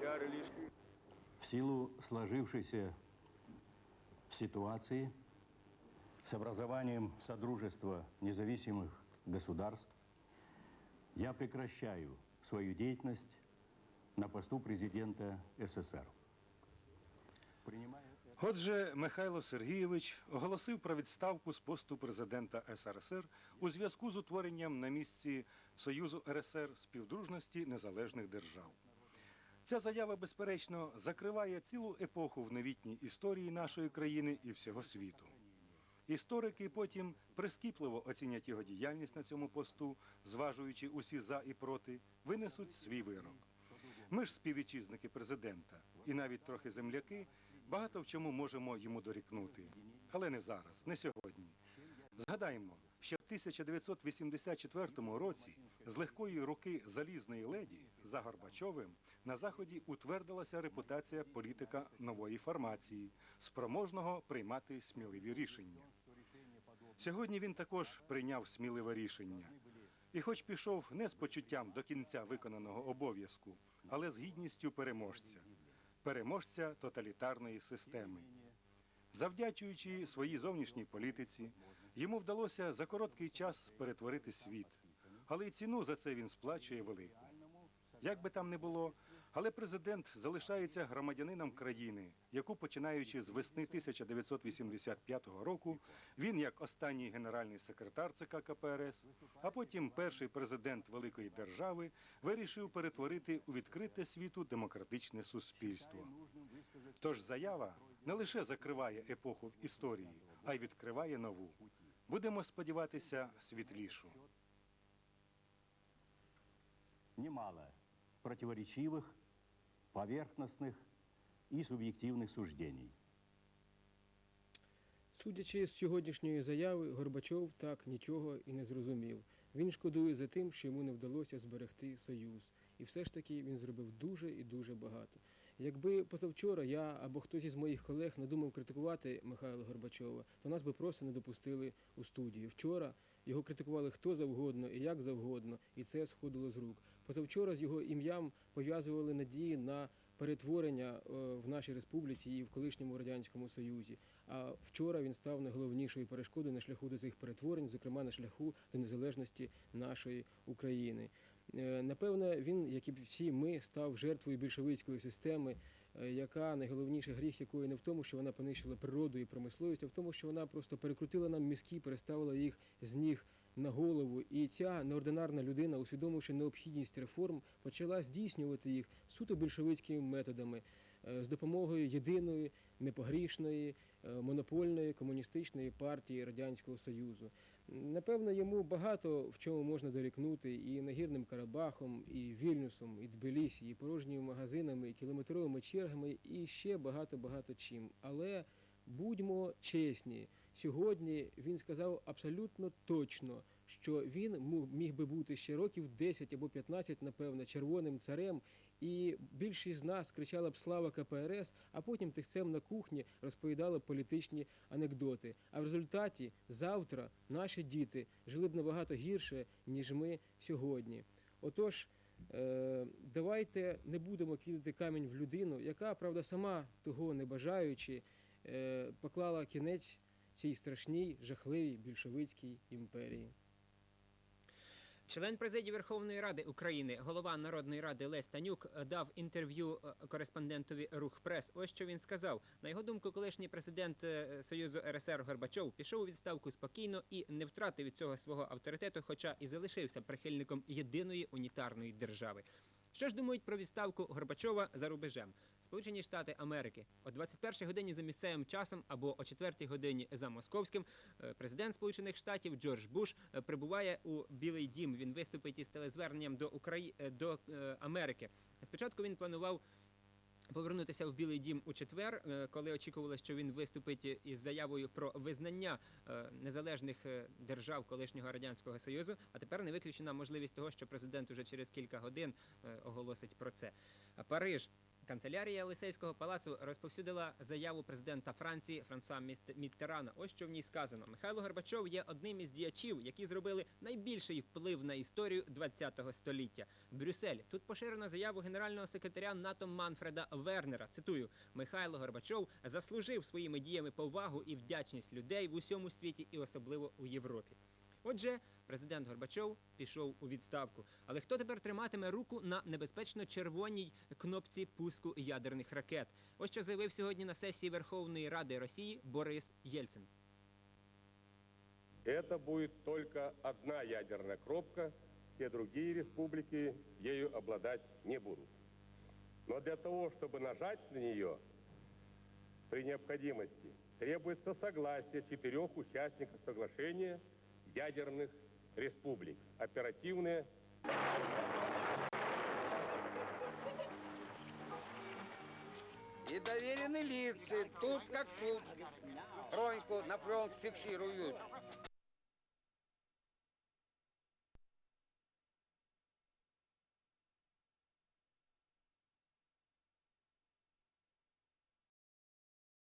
чары лишь В силу сложившейся ситуации с образованием Содружества независимых государств я прекращаю свою деятельность на посту президента СССР. Принимая это- Отже, Михайло Сергійович оголосив про відставку з посту президента СРСР у зв'язку з утворенням на місці Союзу РСР співдружності незалежних держав. Ця заява, безперечно, закриває цілу епоху в новітній історії нашої країни і всього світу. Історики потім прискіпливо оцінять його діяльність на цьому посту, зважуючи усі за і проти, винесуть свій вирок. Ми ж співвітчизники президента, і навіть трохи земляки, багато в чому можемо йому дорікнути. Але не зараз, не сьогодні. Згадаємо, що в 1984 році з легкої руки залізної леді за Горбачовим на Заході утвердилася репутація політика нової формації, спроможного приймати сміливі рішення. Сьогодні він також прийняв сміливе рішення. І хоч пішов не з почуттям до кінця виконаного обов'язку, але з гідністю переможця, переможця тоталітарної системи. Завдячуючи своїй зовнішній політиці, йому вдалося за короткий час перетворити світ, але й ціну за це він сплачує велику. Як би там не було, але президент залишається громадянином країни, яку, починаючи з весни 1985 року, він як останній генеральний секретар ЦК КПРС, а потім перший президент великої держави, вирішив перетворити у відкрите світу демократичне суспільство. Тож заява не лише закриває епоху в історії, а й відкриває нову. Будемо сподіватися світлішу. немало противоречивых, поверхностных и субъективных суждений. Судячи з сьогоднішньої заяви, Горбачов так нічого і не зрозумів. Він шкодує за тим, що йому не вдалося зберегти союз. І все ж таки він зробив дуже і дуже багато. Якби позавчора я або хтось із моїх колег надумав критикувати Михайла Горбачова, то нас би просто не допустили у студію. Вчора його критикували хто завгодно і як завгодно, і це сходило з рук. Позавчора з його ім'ям пов'язували надії на перетворення е, в нашій республіці і в колишньому радянському союзі. А вчора він став найголовнішою перешкодою на шляху до цих перетворень, зокрема на шляху до незалежності нашої України. Е, Напевне, він, як і всі ми, став жертвою більшовицької системи, яка найголовніший гріх якої не в тому, що вона понищила природу і промисловість, а в тому, що вона просто перекрутила нам мізки, переставила їх з ніг на голову. І ця неординарна людина, усвідомивши необхідність реформ, почала здійснювати їх суто більшовицькими методами е, з допомогою єдиної непогрішної е, монопольної комуністичної партії Радянського Союзу. Напевно, йому багато в чому можна дорікнути і нагірним Карабахом, і Вільнюсом, і Тбілісі, і порожніми магазинами, і кілометровими чергами, і ще багато-багато чим. Але будьмо чесні, сьогодні він сказав абсолютно точно, що він міг би бути ще років 10 або 15, напевно, червоним царем, і більшість з нас кричала б слава КПРС, а потім тихцем на кухні розповідали політичні анекдоти. А в результаті завтра наші діти жили б набагато гірше, ніж ми сьогодні. Отож, е, давайте не будемо кидати камінь в людину, яка, правда, сама того не бажаючи, е, поклала кінець цій страшній, жахливій більшовицькій імперії. Член президії Верховної Ради України, голова Народної ради Лесь Танюк дав інтерв'ю е, кореспондентові Рух Прес. Ось що він сказав. На його думку, колишній президент е, Союзу РСР Горбачов пішов у відставку спокійно і не втратив від цього свого авторитету, хоча і залишився прихильником єдиної унітарної держави. Що ж думають про відставку Горбачова за рубежем? Сполучені Штати Америки о 21 годині за місцевим часом або о 4 годині за московським е, президент Сполучених Штатів Джордж Буш е, прибуває у Білий Дім. Він виступить із телезверненням до Украї... е, до Америки. Спочатку він планував. Повернутися в Білий Дім у четвер, коли очікували, що він виступить із заявою про визнання незалежних держав колишнього радянського союзу. А тепер не виключена можливість того, що президент уже через кілька годин оголосить про це. Париж Канцелярія Елисейського палацу розповсюдила заяву президента Франції Франсуа Міттерана. Ось що в ній сказано: Михайло Горбачов є одним із діячів, які зробили найбільший вплив на історію ХХ століття. Брюссель. Тут поширено заяву генерального секретаря НАТО Манфреда Вернера. Цитую: Михайло Горбачов заслужив своїми діями повагу і вдячність людей в усьому світі, і особливо у Європі. Отже, президент Горбачов пішов у відставку. Але хто тепер триматиме руку на небезпечно червоній кнопці пуску ядерних ракет? Ось що заявив сьогодні на сесії Верховної Ради Росії Борис Єльцин. Это будет только одна ядерная кропка, все другие республики ею обладать не будут. Но для того, чтобы нажать на нее, при необходимости требуется согласие четырех участников соглашения ядерных республик. Оперативное И доверенные лица, тут как тут. Роньку на пленку фиксируют.